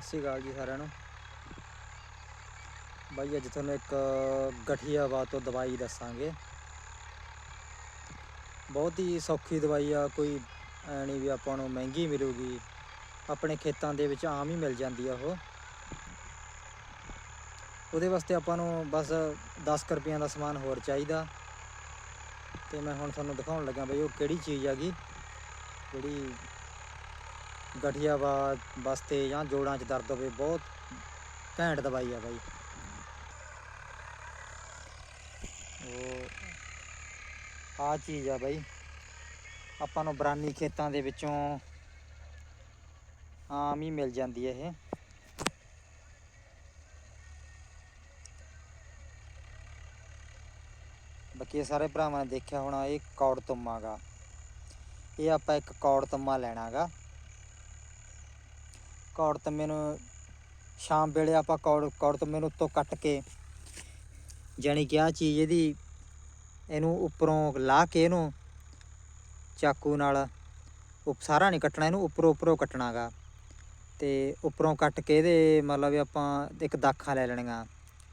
ਸਤਿ ਸ਼੍ਰੀ ਅਕਾਲ ਜੀ ਸਾਰਿਆਂ ਨੂੰ। ਬਾਈ, ਅੱਜ ਤੁਹਾਨੂੰ ਇੱਕ ਗਠੀਆਵਾ ਤੋਂ ਦਵਾਈ ਦੱਸਾਂਗੇ। ਬਹੁਤ ਹੀ ਸੌਖੀ ਦਵਾਈ ਆ, ਕੋਈ ਐ ਵੀ ਆਪਾਂ ਨੂੰ ਮਹਿੰਗੀ ਮਿਲੂਗੀ। ਆਪਣੇ ਖੇਤਾਂ ਦੇ ਵਿੱਚ ਆਮ ਹੀ ਮਿਲ ਜਾਂਦੀ ਆ ਉਹ। ਉਹਦੇ ਵਾਸਤੇ ਆਪਾਂ ਨੂੰ ਬਸ 10 ਕੁ ਰੁਪਈਆਂ ਦਾ ਸਮਾਨ ਹੋਰ ਚਾਹੀਦਾ। ਤੇ ਮੈਂ ਹੁਣ ਤੁਹਾਨੂੰ ਦਿਖਾਉਣ ਲੱਗਾ ਬਈ ਉਹ ਕਿਹੜੀ ਚੀਜ਼ ਹੈਗੀ ਜਿਹੜੀ ਗਠੀਆ ਵਾਸਤੇ ਜਾਂ ਜੋੜਾਂ 'ਚ ਦਰਦ ਹੋਵੇ, ਬਹੁਤ ਘੈਂਟ ਦਵਾਈ ਆ ਬਾਈ। ਉਹ ਆ ਚੀਜ਼ ਆ ਬਾਈ। ਆਪਾਂ ਨੂੰ ਬਰਾਨੀ ਖੇਤਾਂ ਦੇ ਵਿੱਚੋਂ ਆਮ ਹੀ ਮਿਲ ਜਾਂਦੀ ਹੈ ਇਹ। ਬਾਕੀ ਸਾਰੇ ਭਰਾਵਾਂ ਨੇ ਦੇਖਿਆ ਹੋਣਾ, ਇਹ ਕੌੜ ਤੁੰਮਾ ਗਾ। ਇਹ ਆਪਾਂ ਇੱਕ ਕੌੜ ਤੁੰਮਾ ਲੈਣਾਗਾ। ਕੌੜ ਤੁੰਮੇ ਨੂੰ ਸ਼ਾਮ ਵੇਲੇ ਆਪਾਂ ਕੌੜ ਕੌੜ ਤੁੰਮੇ ਨੂੰ ਉੱਤੋਂ ਕੱਟ ਕੇ ਜਾਣੀ ਕਿ ਆ ਚੀਜ਼ ਇਹਦੀ ਇਹਨੂੰ ਉੱਪਰੋਂ ਲਾ ਕੇ ਇਹਨੂੰ ਚਾਕੂ ਨਾਲ ਉਪ ਸਾਰਾ ਨਹੀਂ ਕੱਟਣਾ, ਇਹਨੂੰ ਉੱਪਰੋਂ ਉੱਪਰੋਂ ਕੱਟਣਾਗਾ। ਤੇ ਉੱਪਰੋਂ ਕੱਟ ਕੇ ਇਹਦੇ ਮਤਲਬ ਆਪਾਂ ਇੱਕ ਦਾਖਾਂ ਲੈ ਲੈਣੀਆਂ,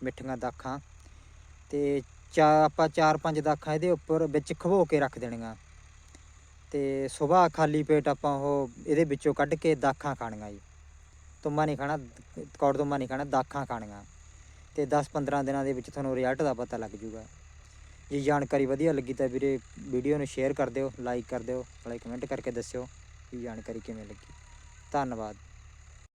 ਮਿੱਠੀਆਂ ਦਾਖਾਂ। ਤੇ ਚਾ, ਆਪਾਂ ਚਾਰ ਪੰਜ ਦਾਖਾਂ ਇਹਦੇ ਉੱਪਰ ਵਿੱਚ ਖਵੋ ਕੇ ਰੱਖ ਦੇਣੀਆਂ। ਤੇ ਸਵੇਰ ਖਾਲੀ ਪੇਟ ਆਪਾਂ ਉਹ ਇਹਦੇ ਵਿੱਚੋਂ ਕੱਢ ਕੇ ਦਾਖਾਂ ਖਾਣੀਆਂ ਜੀ। ਤੁੰਮਾ ਨਹੀਂ ਖਾਣਾ, ਕੌੜ ਤੁੰਮਾ ਨਹੀਂ ਖਾਣਾ, ਦਾਖਾਂ ਖਾਣੀਆਂ। ਤੇ 10-15 ਦਿਨਾਂ ਦੇ ਵਿੱਚ ਤੁਹਾਨੂੰ ਰਿਜ਼ਲਟ ਦਾ ਪਤਾ ਲੱਗ ਜੂਗਾ ਜੇ ਜਾਣਕਾਰੀ ਵਧੀਆ ਲੱਗੀ ਤਾਂ ਵੀਰੇ ਵੀਡੀਓ ਨੂੰ ਸ਼ੇਅਰ ਕਰ ਦਿਓ ਲਾਈਕ ਕਰ ਦਿਓ, ਨਾਲੇ ਕਮੈਂਟ ਕਰਕੇ ਦੱਸਿਓ ਵੀ ਜਾਣਕਾਰੀ ਕਿਵੇਂ ਲੱਗੀ। ਧੰਨਵਾਦ।